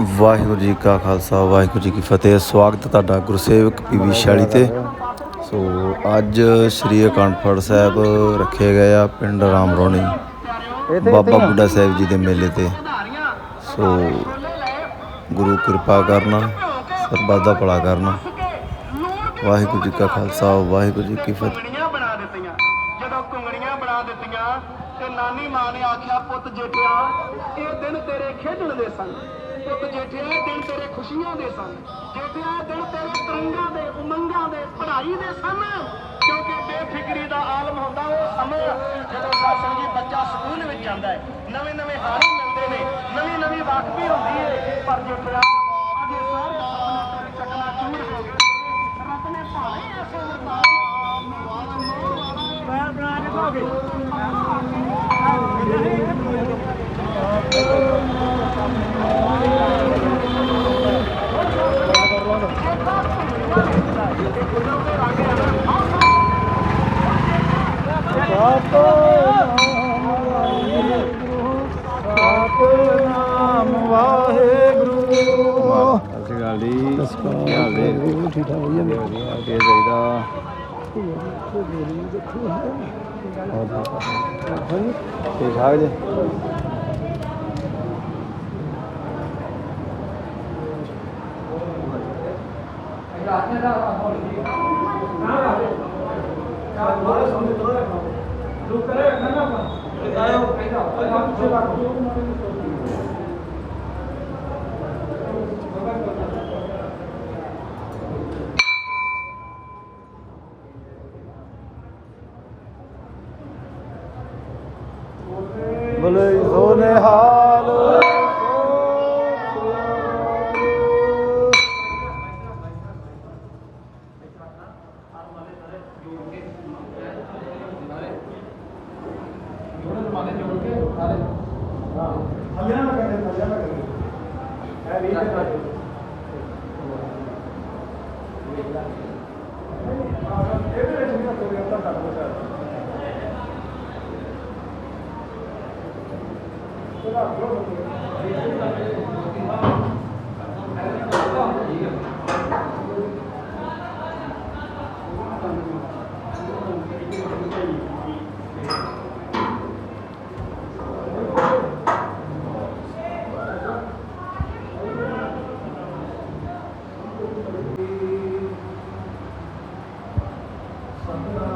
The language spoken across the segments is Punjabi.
ਵਾਹਿਗੁਰੂ ਜੀ ਕਾ ਖਾਲਸਾ ਵਾਹਿਗੁਰੂ ਜੀ ਕੀ ਫਤਿਹ। ਸਵਾਗਤ ਹੈ ਤੁਹਾਡਾ ਗੁਰਸੇਵਕ ਪੀਵੀ ਸ਼ੈਲੀ ਤੇ। ਸੋ ਅੱਜ ਸ੍ਰੀ ਅਕਾਂਡਫੜ ਸਾਹਿਬ ਰੱਖੇ ਗਏ ਆ ਪਿੰਡ ਰਾਮਰੋਣੀ ਬਾਬਾ ਬੁੱਢਾ ਸਾਹਿਬ ਜੀ ਦੇ ਮੇਲੇ ਤੇ। ਸੋ ਗੁਰੂ ਕਿਰਪਾ ਕਰਨਾ ਸਰਬੱਤ ਦਾ ਭਲਾ ਕਰਨਾ। ਵਾਹਿਗੁਰੂ ਜੀ ਕਾ ਖਾਲਸਾ ਵਾਹਿਗੁਰੂ ਜੀ ਕੀ ਫਤਿਹ। ਕੁੰਗੜੀਆਂ ਬਣਾ ਦਿੱਤੀਆਂ। ਜਦੋਂ ਕੁੰਗੜੀਆਂ ਬਣਾ ਦਿੱਤੀਆਂ ਤੇ ਨਾਨੀ ਮਾਂ ਨੇ ਆਖਿਆ ਪੁੱਤ ਜੇਠਿਆ ਇਹ ਦਿਨ ਤੇਰੇ ਖੇਡਣ ਦੇ ਸਨ। ਪੁੱਤ ਜੇਠਿਆ ਇਹ ਦਿਨ ਤੇਰੇ ਖੁਸ਼ੀਆਂ ਦੇ ਸਨ। ਜੇਠਿਆ ਇਹ ਦਿਨ ਤੇਰੇ ਤਰੰਗਾਂ ਦੇ, ਉਮੰਗਾਂ ਦੇ, ਪੜ੍ਹਾਈ ਦੇ ਸਨ। ਕਿਉਂਕਿ ਬੇਫਿਕਰੀ ਦਾ ਆਲਮ ਹੁੰਦਾ ਉਹ ਸਮਾਂ ਜਦੋਂ ਸਾਸਨ ਜੀ ਬੱਚਾ ਸਕੂਲ ਵਿੱਚ ਜਾਂਦਾ ਹੈ। ਨਵੇਂ ਨਵੇਂ ਹਾਲ ਠੀਕ ਠਾਕ ਵਧੀਆ ਵਧੀਆ ਵਧੀਆ ਚਾਹੀਦਾ ਠੀਕ ਠਾਕ ਜੀ ਬਲੇ ਮਾਲੇ ਜੋੜ ਕੇ ਸਾਰੇ ਹਾਂ। ਹੱਲੇ ਨਾ ਕਰ ਦੇ ਹੱਲੇ ਨਾ ਕਰ ਹੈ ਵੀ ਤੇ ਕਰ ਇਹਦੇ ਵਿੱਚ ਵੀ ਕੋਈ ਅੱਤਾ ਕਰ ਦੋ ਸਰ ਚਲੋ ਆਪ ਲੋਕ ਇਹ ਤਾਂ ਸਾਧ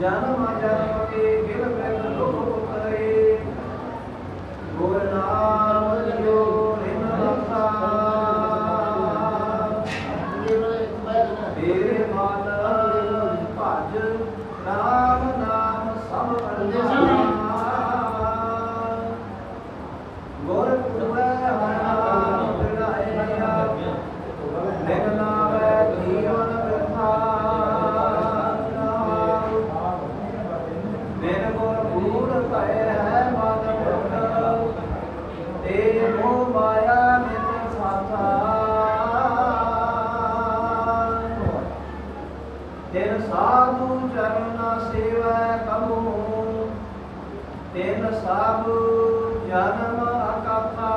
ਜਨਮ ਜਨਮ ਕੇ ਗਿਲ ਬਿਲ ਲੋਕ ਕਰੇ ਗੁਰ ਨਾਮ ਜਿਉ ਰਿਨ ਰਖਾ ਤੇਰੇ ਮਨ ਭਜ ਨਾਮ ਤਿਨ ਜਨਮ ਅਕਥਾ।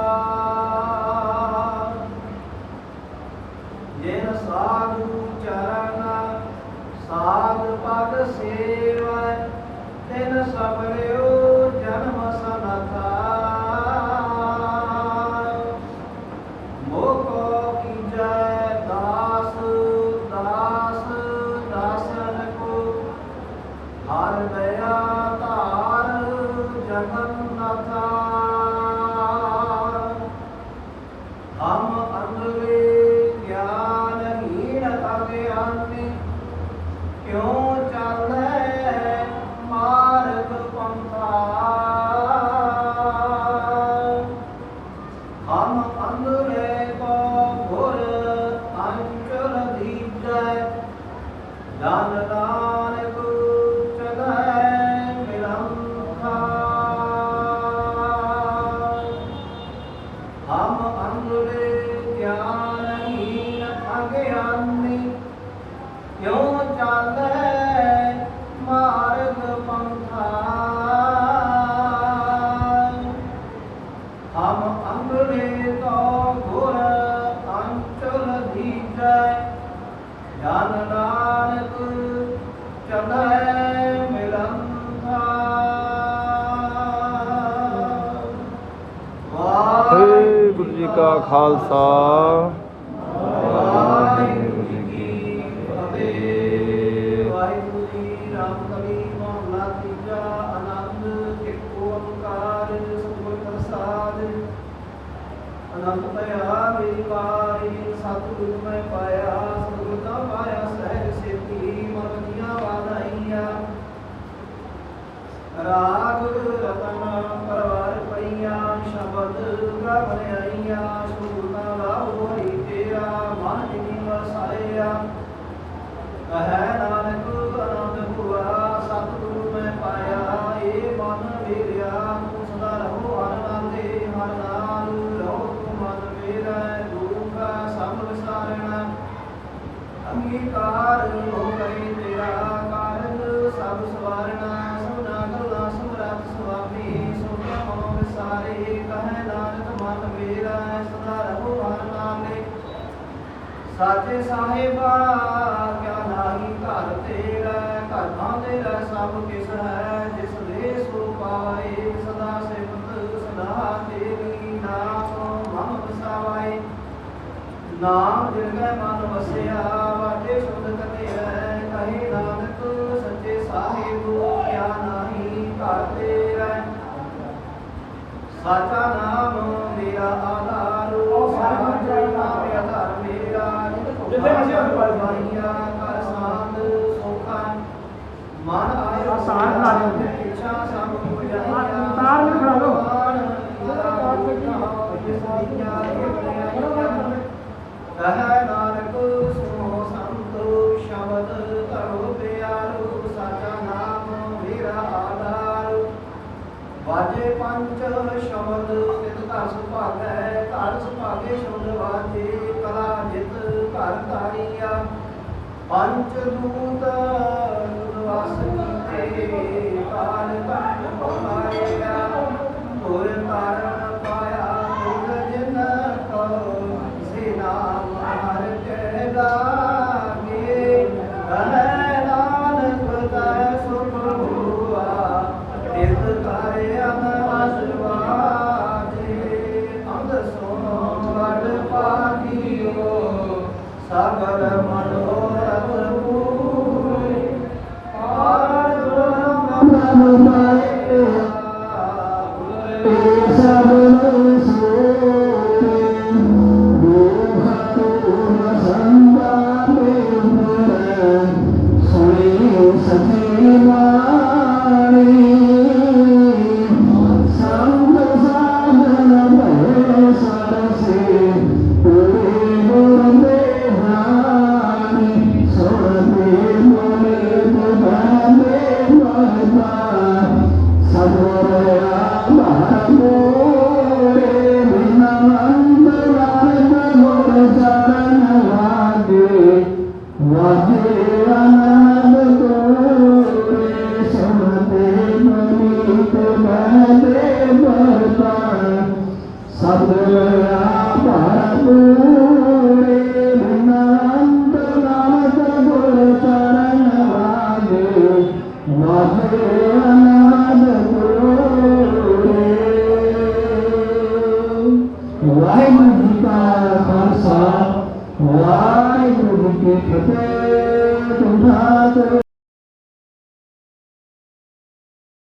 ਜਿਨ ਸਾਧੂ ਚਰਨ ਸਾਧ ਪਦ ਸੇਵੈ ਤਿਨ ਸਬਰਿਓ ਜਨ ਨਾਨਕ ਖਾਲਸਾ ਵਾਹਿਗੁਰੂ ਜੀ ਕੀ ਫਤਿਹ ਵਾਹਿਗੁਰੂ ਜੀ ਰਾਮ ਕਲੀ ਮਹਲਾ ਤੀਜਾ ਆਨੰਦ ਇੱਕ ਓੰਕਾਰ ਸਤਿਗੁਰ ਪ੍ਰਸਾਦ ਅਨੰਦ ਭਇਆ ਮੇਰੀ ਵਾਰੀ ਸਤਿਗੁਰ ਮੈਂ ਪਾਇਆ ਸਤਿਗੁਰ ਦਾ ਪਾਇਆ ਸਹਿਜ ਸੇਤੀ ਮਨ ਦੀਆਂ ਵਾਧਾਈਆਂ ਰਾਗ ਰਤਨ ਪਰਵਾਰ ਪਈਆਂ ਸ਼ਬਦ ਗ੍ਰਹ ਆਈਆਂ ਸੂਰਨਾ ਲਾਉ ਹਰੀ ਤੇਰਾ ਮਨ ਜਿਨੀ ਵਸਾਇਆ ਕਹੈ ਨਾਨਕ ਆਨੰਦ ਹੁਆ ਸਤਿਗੁਰੂ ਮੈਂ ਪਾਇਆ ਏ ਮਨ ਮੇਰਿਆ ਤੂੰ ਸਦਾ ਰਹੋ ਹਰ ਨਾਲੇ ਹਰ ਨਾਲ ਰਹੋ ਤੂੰ ਮਨ ਮੇਰਾ ਗੁਰੂ ਕਾ ਸਭ ਵਿਸਾਰਣਾ ਅੰਗੀਕਾਰ ਹੋ ਗਈ ਤੇਰਾ ਕਾਰਜ ਸਭ ਸਵਾਰਣਾ ਸਭਨਾ ਗੱਲਾਂ ਸਮਰੱਥ ਸੁਆਮੀ ਸੋਭਿਆ ਮਨੋ ਵਿਸਾਰੇ ਕਹੈ ਨਾਨਕ ਮਨ ਮੇਰਾ ਸਦਾ ਰਹੋ ਹਰ ਨਾਲੇ ਸਾਚੇ ਸਾਹਿਬਾ, ਕਿਆ ਨਾਹੀ ਘਰ ਤੇਰਾ, ਘਰਾਂ ਤੇਰਾ ਸਭ ਕਿਸ ਹੈ, ਜਿਸ ਦੇ ਸੋ ਪਾਏ ਸਦਾ ਸਿਫਤ ਸਦਾ ਤੇਰੀ ਨਾਮ ਮਨ ਵਸਾਵਾਏ। ਨਾਮ ਜਿਰਗੈ ਮਨ ਵਸਿਆ ਵਾਜੇ ਸ਼ੁੱਧ ਕਤਿਐ ਕਹੇ ਨਾਨਕ ਸੱਚੇ ਸਾਹਿਬ, ਕਿਆ ਨਾਹੀ ਘਰ ਤੇਰਾ ਸਾਚਾ ਨਾਮ ਮੇਰਾ ਆਧਾਰ ਸਾਚਾ ਨਾਮ ਆਧਾਰ ਮੇਰਾ ਪਾਈਆ ਕਰ ਸਾਧ ਸੋਖਾ ਮਨ ਆਇਓ ਸਾਧ ਲਾ ਦਿਓ। ਇੱਛਾ ਸਭ ਪੁਜਾਈਆ ਤਾਰ ਨੂੰ ਖੜਾ ਲਓ। ਕਹੈ ਨਾਨਕ ਸੁਨੋ ਸੰਤ ਸ਼ਬਦ ਧਰੋ ਪਿਆਰੂ ਸਾਚਾ ਨਾਮ ਮੇਰਾ ਆਧਾਰ ਵਾਜੇ ਪੰਜ ਸ਼ਬਦ ਤਿਤ ਘਰ ਸੁਭਾਗੈ ਘਰ ਸੁਭਾਗੇ ਸ਼ਬਦ ਵਾਜੇ ਕਲਾ ਜਿਤ ਘਰ ਧਾਰੀਆ ਪੰਜ ਦੂਤ ਵਾਸ ਕੀਤੇ ਕਾਲ ਕੰਠ ਪਵਾਇਆ। ਤੁਰ ਸੁਣੀ